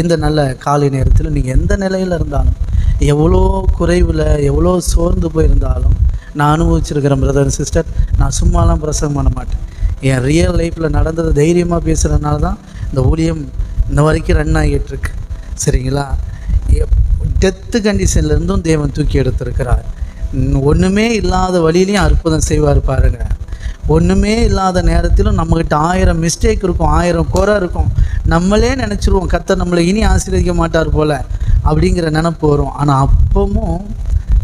இந்த நல்ல காலை நேரத்தில் நீங்கள் எந்த நிலையில் இருந்தாலும் எவ்வளோ குறைவில் எவ்வளோ சோர்ந்து போயிருந்தாலும் நான் அனுபவிச்சிருக்கிறேன் பிரதர் சிஸ்டர் நான் சும்மாலாம் பிரசங்கம் பண்ண மாட்டேன். என் ரியல் லைஃப்பில் நடந்தது தைரியமாக பேசுகிறதுனால தான் இந்த ஊழியம் இன்ன வரைக்கும் ரன் ஆகிட்டுருக்கு. சரிங்களா? டெத்து கண்டிஷன்லேருந்தும் தேவன் தூக்கி எடுத்திருக்கிறார். ஒன்றுமே இல்லாத வழியிலையும் அற்புதம் செய்வார் பாருங்கள் ஒன்றுமே இல்லாத நேரத்திலும் நம்மக்கிட்ட ஆயிரம் மிஸ்டேக் இருக்கும் ஆயிரம் குறை இருக்கும். நம்மளே நினச்சிருவோம் கத்தர் நம்மளை இனி ஆசீர்வதிக்க மாட்டார் போல் அப்படிங்கிற நினப்பு வரும். ஆனால் அப்பவும்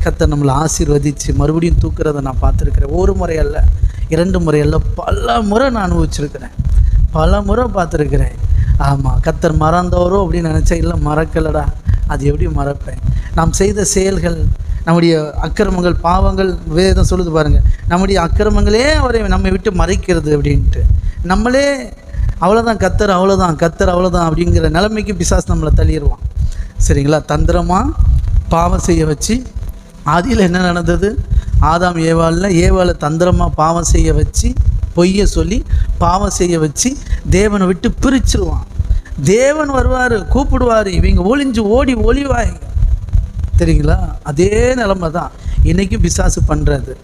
கத்தர் நம்மளை ஆசீர்வதித்து மறுபடியும் தூக்குறதை நான் பார்த்துருக்குறேன். ஒரு முறை அல்ல இரண்டு முறை அல்ல பல முறை நான் அனுபவிச்சிருக்கிறேன். பல முறை பார்த்துருக்குறேன். ஆமாம் கத்தர் மறந்தவரோ அப்படின்னு நினச்சா இல்லை மறக்கலடா. அது எப்படி மறப்பேன்? நாம் செய்த செயல்கள் நம்முடைய அக்கிரமங்கள் பாவங்கள் வேதம் சொல்லுது பாருங்கள் நம்முடைய அக்கிரமங்களே அவரை நம்மை விட்டு மறைக்கிறது அப்படின்ட்டு. நம்மளே அவ்வளோதான் கத்தர் அவ்வளோதான் கத்தர் அவ்வளோதான் அப்படிங்கிற நிலைமைக்கு பிசாசு நம்மளை தள்ளிடுவான் சரிங்களா? தந்திரமாக பாவம் செய்ய வச்சு ஆதியில் என்ன நடந்தது? ஆதாம் ஏவாளில் ஏவாளை தந்திரமாக பாவம் செய்ய வச்சு பொய்யை சொல்லி பாவம் செய்ய வச்சு தேவனை விட்டு பிரிச்சிருவான். தேவன் வருவார் கூப்பிடுவார். இவங்க ஒளிஞ்சு ஓடி ஒளிவாய். தெரியுங்களா? அதே நிலமை தான். இன்றைக்கும் பிசாசு பண்ணுறது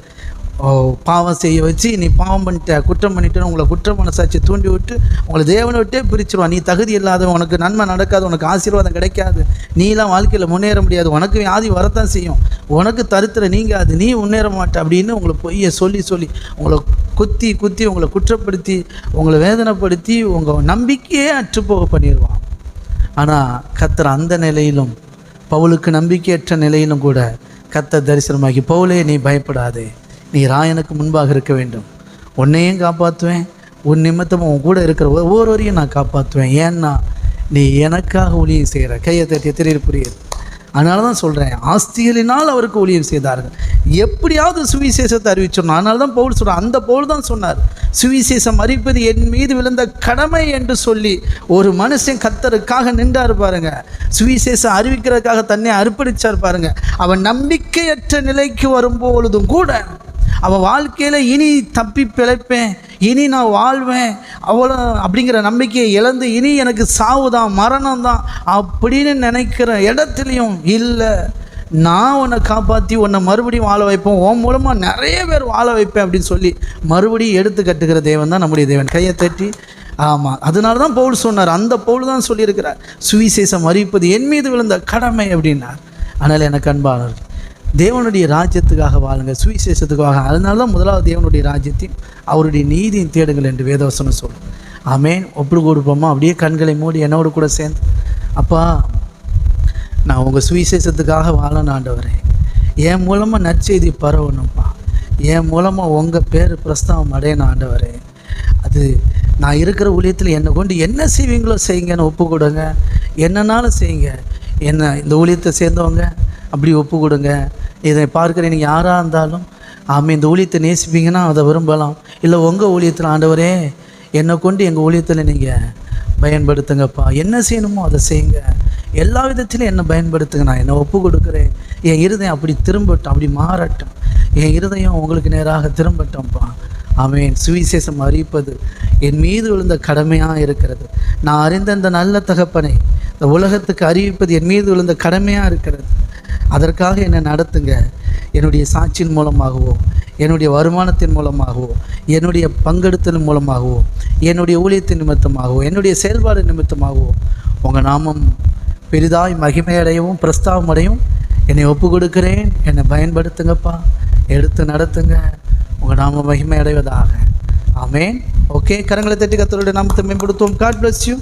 ஓ பாவம் செய்ய வச்சு நீ பாவம் பண்ணிட்ட குற்றம் பண்ணிட்டேன்னு உங்களை குற்ற மனசாட்சி தூண்டி விட்டு உங்களை தேவனை விட்டே பிரிச்சிருவான். நீ தகுதி இல்லாத உனக்கு நன்மை நடக்காது உனக்கு ஆசீர்வாதம் கிடைக்காது. நீலாம் வாழ்க்கையில் முன்னேற முடியாது. உனக்கு வியாதி வரத்தான் செய்யும். உனக்கு தரித்திர நீங்காது. நீ முன்னேற மாட்ட அப்படின்னு உங்களை பொய்யை சொல்லி சொல்லி உங்களை குத்தி குத்தி உங்களை குற்றப்படுத்தி உங்களை வேதனைப்படுத்தி உங்கள் நம்பிக்கையே அற்றுப்போக பண்ணிடுவான் ஆனால் கத்துற அந்த நிலையிலும் பவுலுக்கு நம்பிக்கையற்ற நிலையிலும் கூட கத்த தரிசனமாகி பவுலே நீ பயப்படாதே. நீ ராயனுக்கு முன்பாக இருக்க வேண்டும். உன்னையும் காப்பாற்றுவேன் உன் நிமித்தமும் உன் கூட இருக்கிற ஒவ்வொருவரையும் நான் காப்பாற்றுவேன் ஏன்னா நீ எனக்காக ஒளியும் செய்கிற. கையை தட்டி எத்திரி புரியுது? அதனால தான் சொல்கிறேன் ஆஸ்திகளினால் அவருக்கு ஊழியம் செய்தார்கள். எப்படியாவது சுவிசேஷத்தை அறிவிச்சிடணும் அதனால தான் பவுல் சொல்கிறார் அந்த பவுல் தான் சொன்னார் சுவிசேஷம் அறிவிப்பது என் மீது விழுந்த கடமை என்று சொல்லி. ஒரு மனுஷன் கத்தருக்காக நின்றார் பாருங்க சுவிசேஷம் அறிவிக்கிறதுக்காக தன்னை அர்ப்பணிச்சார் பாருங்க அவன் நம்பிக்கையற்ற நிலைக்கு வரும்பொழுதும் கூட அவன் வாழ்க்கையில் இனி தப்பி பிழைப்பேன் இனி நான் வாழ்வேன். அவ்வளோ அப்படிங்கிற நம்பிக்கையை இழந்து இனி எனக்கு சாவு தான் மரணம் தான் அப்படின்னு நினைக்கிற இடத்துலையும் இல்லை. நான் உன்னை காப்பாற்றி உன்னை மறுபடியும் வாழ வைப்போம் உன் மூலமாக நிறைய பேர் வாழ வைப்பேன் அப்படின்னு சொல்லி மறுபடியும் எடுத்து கட்டுகிற தேவன் தான் நம்முடைய தேவன். கையை தட்டி ஆமாம் அதனால தான் பவுல் சொன்னார். அந்த பவுல் தான் சொல்லியிருக்கிறார். சுவிசேஷம் அறிவிப்பது என் மீது விழுந்த கடமை அப்படின்னார். ஆனால் எனக்கு அன்பாளர்கள் தேவனுடைய ராஜ்யத்துக்காக வாழுங்க சுவிசேஷத்துக்காக. அதனால தான் முதலாவது தேவனுடைய ராஜ்யத்தையும் அவருடைய நீதியும் தேடுங்கள் என்று வேதவசனம் சொல்லும் ஆமேன். ஒப்பு கொடுப்போமா அப்படியே கண்களை மூடி என்னோடு கூட சேர்ந்து அப்பா நான் உங்கள் சுவிசேஷத்துக்காக வாழணும் ஆண்டவரே. என் மூலமாக நற்செய்தி பரவணும்ப்பா. என் மூலமாக உங்கள் பேர் பிரஸ்தாவம் அடையணும் ஆண்டவரே. அது நான் இருக்கிற ஊழியத்தில் என்னை கொண்டு என்ன செய்வீங்களோ செய்யுங்கன்னு ஒப்பு கொடுங்க. என்னன்னாலும் செய்யுங்க. என்ன இந்த ஊழியத்தை சேர்ந்தவங்க அப்படி ஒப்பு கொடுங்க. இதை பார்க்குற நீங்கள் யாராக இருந்தாலும் ஆமாம் இந்த ஊழியத்தை நேசிப்பீங்கன்னா அதை விரும்பலாம். இல்லை உங்கள் ஊழியத்தில் ஆண்டவரே என்னை கொண்டு எங்கள் ஊழியத்தில் நீங்கள் பயன்படுத்துங்கப்பா. என்ன செய்யணுமோ அதை செய்யுங்க. எல்லா விதத்திலும் என்னை பயன்படுத்துங்க. நான் என்னை ஒப்பு கொடுக்குறேன். என் இருதயம் அப்படி திரும்பட்டும் அப்படி மாறட்டும். என் இருதயம் உங்களுக்கு நேராக திரும்பட்டும்ப்பா. ஆமென். சுவிசேஷம் அறிவிப்பது என் மீது விழுந்த கடமையாக இருக்கிறது. நான் அறிந்த இந்த நல்ல தகப்பனை இந்த உலகத்துக்கு அறிவிப்பது என் மீது விழுந்த கடமையாக இருக்கிறது. அதற்காக என்னை நடத்துங்க. என்னுடைய சாட்சியின் மூலமாகவோ என்னுடைய வருமானத்தின் மூலமாகவோ என்னுடைய பங்கெடுத்தல் மூலமாகவோ என்னுடைய ஊழியத்தின் நிமித்தமாகவோ என்னுடைய செயல்பாடு நிமித்தமாகவோ உங்கள் நாமம் பெரிதாய் மகிமையடையவும் பிரஸ்தாவம் அடையும் என்னை ஒப்பு கொடுக்கிறேன் என்னை பயன்படுத்துங்கப்பா. எடுத்து நடத்துங்க. உங்கள் நாம மகிமை அடைவதாக ஓகே. கரங்களை தட்டி கத்தருடைய நாமத்தை மேம்படுத்துவோம். God bless you